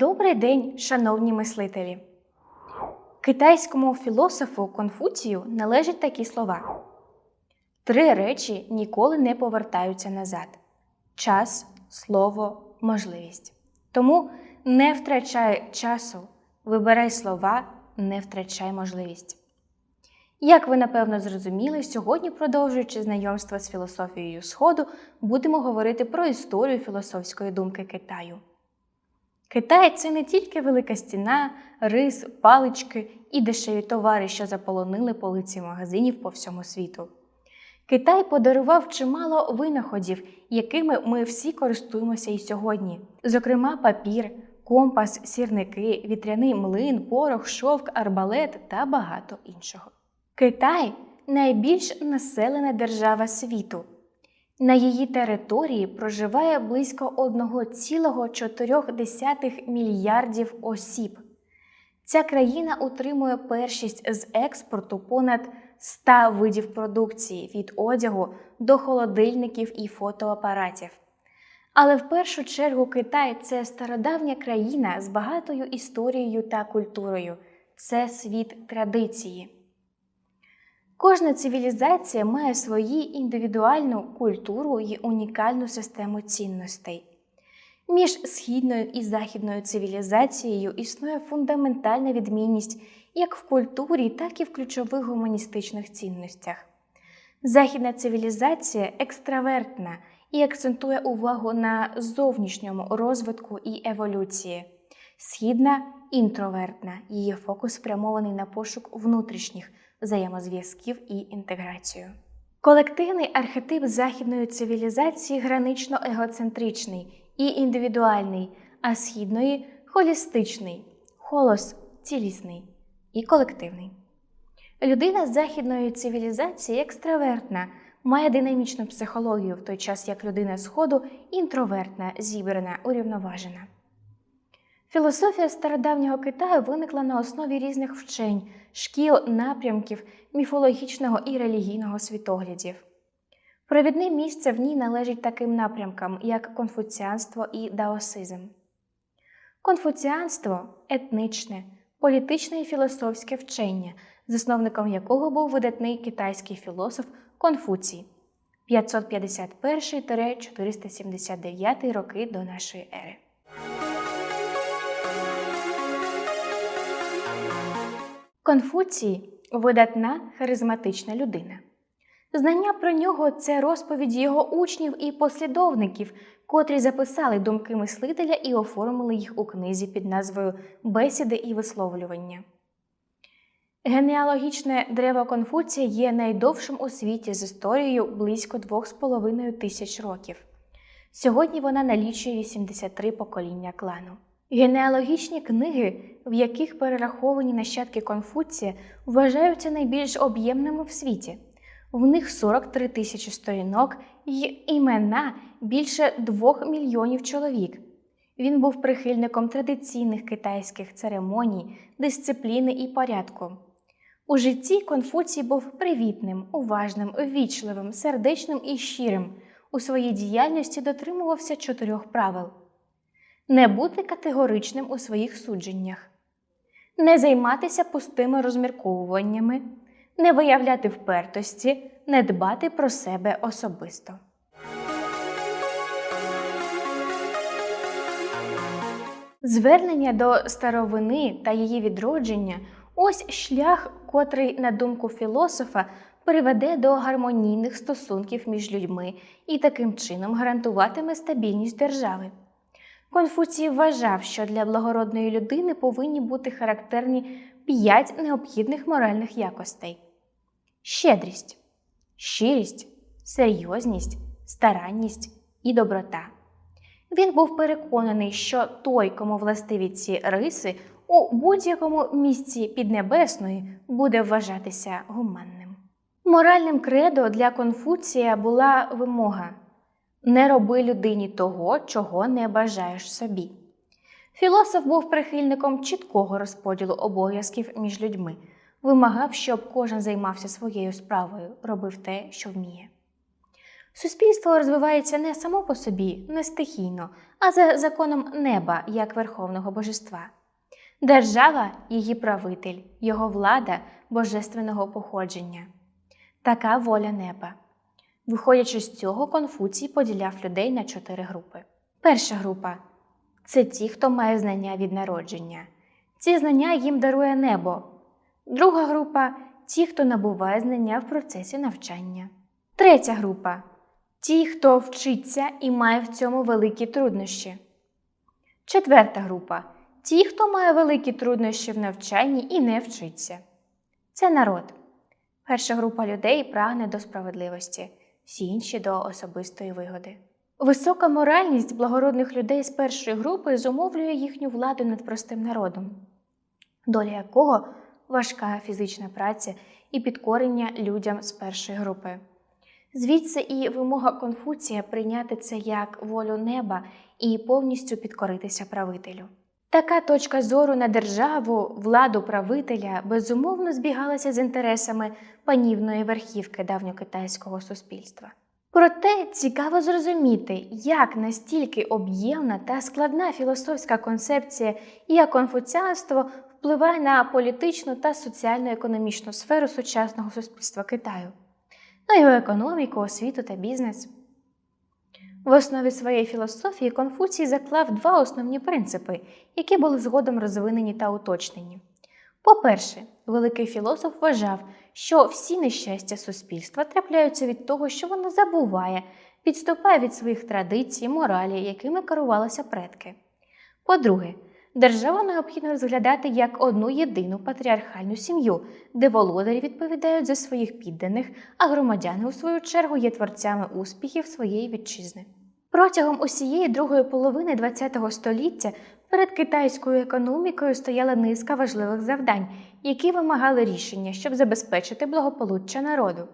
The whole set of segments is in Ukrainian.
Добрий день, шановні мислителі! Китайському філософу Конфуцію належать такі слова: три речі ніколи не повертаються назад: час, слово, можливість. Тому не втрачай часу, вибирай слова, не втрачай можливість. Як ви напевно зрозуміли, сьогодні, продовжуючи знайомство з філософією Сходу, будемо говорити про історію філософської думки Китаю. Китай це не тільки велика стіна, рис, палички і дешеві товари, що заполонили полиці магазинів по всьому світу. Китай подарував чимало винаходів, якими ми всі користуємося і сьогодні, зокрема, папір, компас, сірники, вітряний млин, порох, шовк, арбалет та багато іншого. Китай найбільш населена держава світу. На її території проживає близько 1,4 мільярдів осіб. Ця країна утримує першість з експорту понад 100 видів продукції від одягу до холодильників і фотоапаратів. Але в першу чергу Китай це стародавня країна з багатою історією та культурою. Це світ традиції. Кожна цивілізація має свою індивідуальну культуру і унікальну систему цінностей. Між східною і західною цивілізацією існує фундаментальна відмінність як в культурі, так і в ключових гуманістичних цінностях. Західна цивілізація екстравертна і акцентує увагу на зовнішньому розвитку і еволюції. Східна інтровертна, її фокус спрямований на пошук внутрішніх взаємозв'язків і інтеграцію. Колективний архетип західної цивілізації гранично егоцентричний і індивідуальний, а східної холістичний, холос цілісний і колективний. Людина західної цивілізації екстравертна, має динамічну психологію, в той час як людина Сходу інтровертна, зібрана, урівноважена. Філософія стародавнього Китаю виникла на основі різних вчень, шкіл, напрямків, міфологічного і релігійного світоглядів. Провідне місце в ній належить таким напрямкам, як конфуціанство і даосизм. Конфуціанство етничне, політичне і філософське вчення, засновником якого був видатний китайський філософ Конфуцій 551-479 роки до нашої ери. Конфуцій видатна харизматична людина. Знання про нього це розповіді його учнів і послідовників, котрі записали думки мислителя і оформили їх у книзі під назвою Бесіди і висловлювання. Генеалогічне древо Конфуція є найдовшим у світі з історією близько 2,5 тисяч років. Сьогодні вона налічує 83 покоління клану. Генеалогічні книги, в яких перераховані нащадки Конфуція, вважаються найбільш об'ємними в світі. В них 43 тисячі сторінок і імена більше 2 мільйонів чоловік. Він був прихильником традиційних китайських церемоній, дисципліни і порядку. У житті Конфуцій був привітним, уважним, ввічливим, сердечним і щирим. У своїй діяльності дотримувався чотирьох правил не бути категоричним у своїх судженнях, не займатися пустими розмірковуваннями, не виявляти впертості, не дбати про себе особисто. Звернення до старовини та її відродження ось шлях, котрий, на думку філософа, приведе до гармонійних стосунків між людьми і таким чином гарантуватиме стабільність держави. Конфуцій вважав, що для благородної людини повинні бути характерні п'ять необхідних моральних якостей: щедрість, щирість, серйозність, старанність і доброта. Він був переконаний, що той, кому властиві ці риси, у будь-якому місці піднебесної буде вважатися гуманним. Моральним кредо для Конфуція була вимога не роби людині того, чого не бажаєш собі. Філософ був прихильником чіткого розподілу обов'язків між людьми, вимагав, щоб кожен займався своєю справою, робив те, що вміє. Суспільство розвивається не само по собі, не стихійно, а за законом неба як верховного божества. Держава її правитель, його влада божественного походження. Така воля неба. Виходячи з цього, Конфуцій поділяв людей на чотири групи. Перша група це ті, хто має знання від народження. Ці знання їм дарує небо. Друга група ті, хто набуває знання в процесі навчання. Третя група ті, хто вчиться і має в цьому великі труднощі. Четверта група ті, хто має великі труднощі в навчанні і не вчиться. Це народ. Перша група людей прагне до справедливості, всі інші до особистої вигоди. Висока моральність благородних людей з першої групи зумовлює їхню владу над простим народом, доля якого важка фізична праця і підкорення людям з першої групи. Звідси і вимога Конфуція прийняти це як волю неба і повністю підкоритися правителю. Така точка зору на державу, владу правителя безумовно збігалася з інтересами панівної верхівки давньокитайського суспільства. Проте цікаво зрозуміти, як настільки об'ємна та складна філософська концепція, як конфуціанство впливає на політичну та соціально-економічну сферу сучасного суспільства Китаю, на його економіку, освіту та бізнес. В основі своєї філософії Конфуцій заклав два основні принципи, які були згодом розвинені та уточнені. По-перше, великий філософ вважав, що всі нещастя суспільства трапляються від того, що воно забуває, відступає від своїх традицій, моралі, якими керувалися предки. По-друге, державу необхідно розглядати як одну єдину патріархальну сім'ю, де володарі відповідають за своїх підданих, а громадяни, у свою чергу, є творцями успіхів своєї вітчизни. Протягом усієї другої половини ХХ століття перед китайською економікою стояла низка важливих завдань, які вимагали рішення, щоб забезпечити благополуччя народу.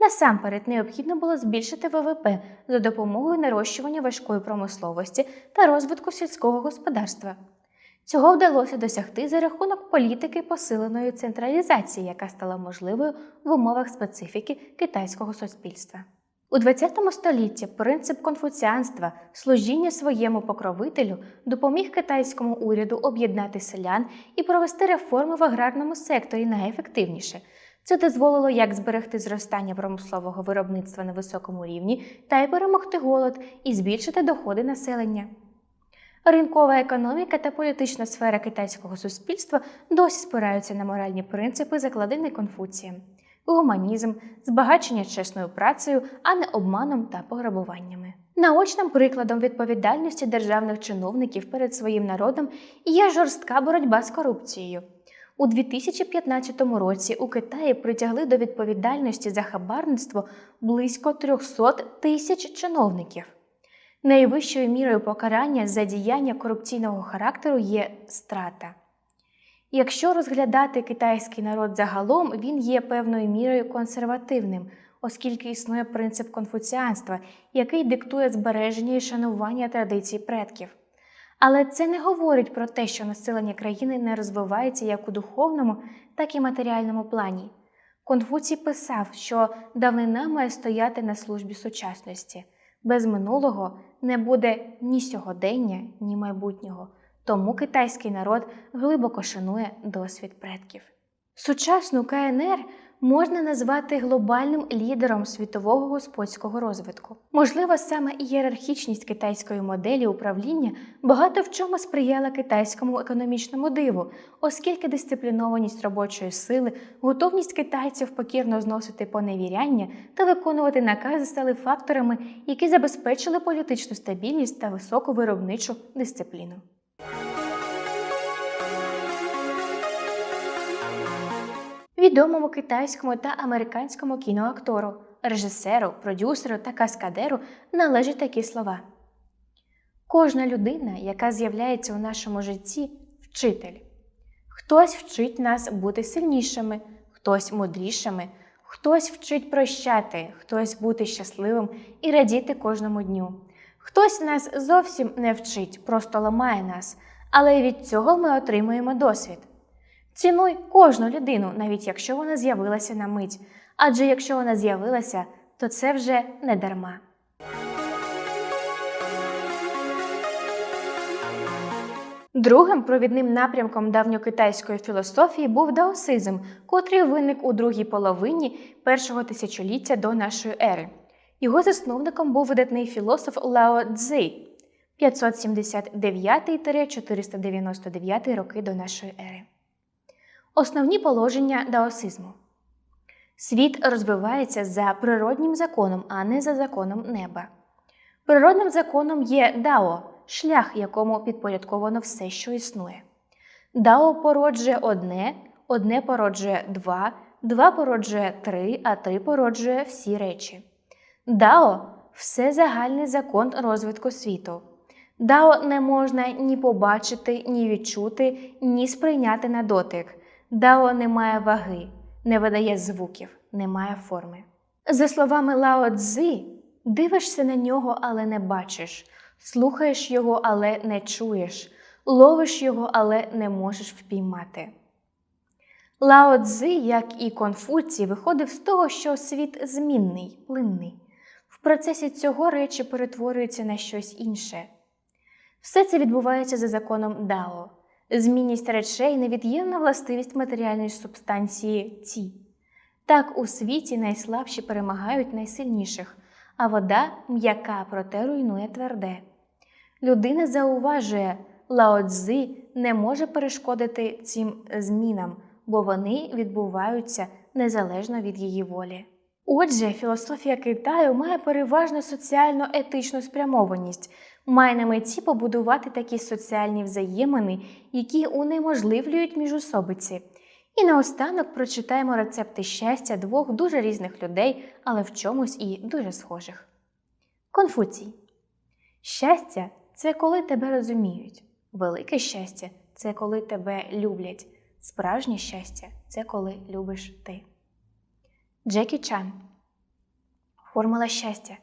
Насамперед необхідно було збільшити ВВП за допомогою нарощування важкої промисловості та розвитку сільського господарства. Цього вдалося досягти за рахунок політики посиленої централізації, яка стала можливою в умовах специфіки китайського суспільства. У ХХ столітті принцип конфуціанства, служіння своєму покровителю, допоміг китайському уряду об'єднати селян і провести реформи в аграрному секторі найефективніше. Це дозволило як зберегти зростання промислового виробництва на високому рівні, та й перемогти голод і збільшити доходи населення. Ринкова економіка та політична сфера китайського суспільства досі спираються на моральні принципи, закладені Конфуцієм гуманізм, збагачення чесною працею, а не обманом та пограбуваннями. Наочним прикладом відповідальності державних чиновників перед своїм народом є жорстка боротьба з корупцією. У 2015 році у Китаї притягли до відповідальності за хабарництво близько 300 тисяч чиновників. Найвищою мірою покарання за діяння корупційного характеру є страта. Якщо розглядати китайський народ загалом, він є певною мірою консервативним, оскільки існує принцип конфуціанства, який диктує збереження і шанування традицій предків. Але це не говорить про те, що населення країни не розвивається як у духовному, так і матеріальному плані. Конфуцій писав, що давнина має стояти на службі сучасності. Без минулого не буде ні сьогодення, ні майбутнього. Тому китайський народ глибоко шанує досвід предків. Сучасну КНР можна назвати глобальним лідером світового господського розвитку. Можливо, саме ієрархічність китайської моделі управління багато в чому сприяла китайському економічному диву, оскільки дисциплінованість робочої сили, готовність китайців покірно зносити поневіряння та виконувати накази стали факторами, які забезпечили політичну стабільність та високу виробничу дисципліну. Відомому китайському та американському кіноактору, режисеру, продюсеру та каскадеру належать такі слова. Кожна людина, яка з'являється у нашому житті, вчитель. Хтось вчить нас бути сильнішими, хтось мудрішими, хтось вчить прощати, хтось бути щасливим і радіти кожному дню. Хтось нас зовсім не вчить, просто ламає нас, але від цього ми отримуємо досвід. Цінуй кожну людину, навіть якщо вона з'явилася на мить. Адже якщо вона з'явилася, то це вже не дарма. Другим провідним напрямком давньокитайської філософії був даосизм, котрий виник у другій половині першого тисячоліття до нашої ери. Його засновником був видатний філософ Лао Цзи 579-499 роки до нашої ери. Основні положення даосизму. Світ розвивається за природнім законом, а не за законом неба. Природним законом є дао, шлях, якому підпорядковано все, що існує. Дао породжує одне, одне породжує два, два породжує три, а три породжує всі речі. Дао все загальний закон розвитку світу. Дао не можна ні побачити, ні відчути, ні сприйняти на дотик. Дао не має ваги, не видає звуків, не має форми. За словами Лао Цзи, дивишся на нього, але не бачиш, слухаєш його, але не чуєш, ловиш його, але не можеш впіймати. Лао Цзи, як і Конфуцій, виходив з того, що світ змінний, плинний. В процесі цього речі перетворюються на щось інше. Все це відбувається за законом Дао. Змінність речей невід'ємна властивість матеріальної субстанції ці. Так у світі найслабші перемагають найсильніших, а вода м'яка, проте руйнує тверде. Людина зауважує, Лао Цзи не може перешкодити цим змінам, бо вони відбуваються незалежно від її волі. Отже, філософія Китаю має переважно соціально-етичну спрямованість, має на меті побудувати такі соціальні взаємини, які унеможливлюють міжособиці. І наостанок прочитаємо рецепти щастя двох дуже різних людей, але в чомусь і дуже схожих. Конфуцій. Щастя це коли тебе розуміють. Велике щастя це коли тебе люблять. Справжнє щастя це коли любиш ти. Джекі Чан. Формула щастя: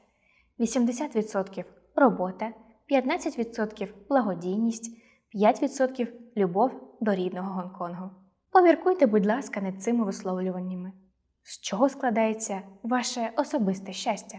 80% робота, 15% благодійність, 5% любов до рідного Гонконгу. Поміркуйте, будь ласка, над цими висловлюваннями. З чого складається ваше особисте щастя?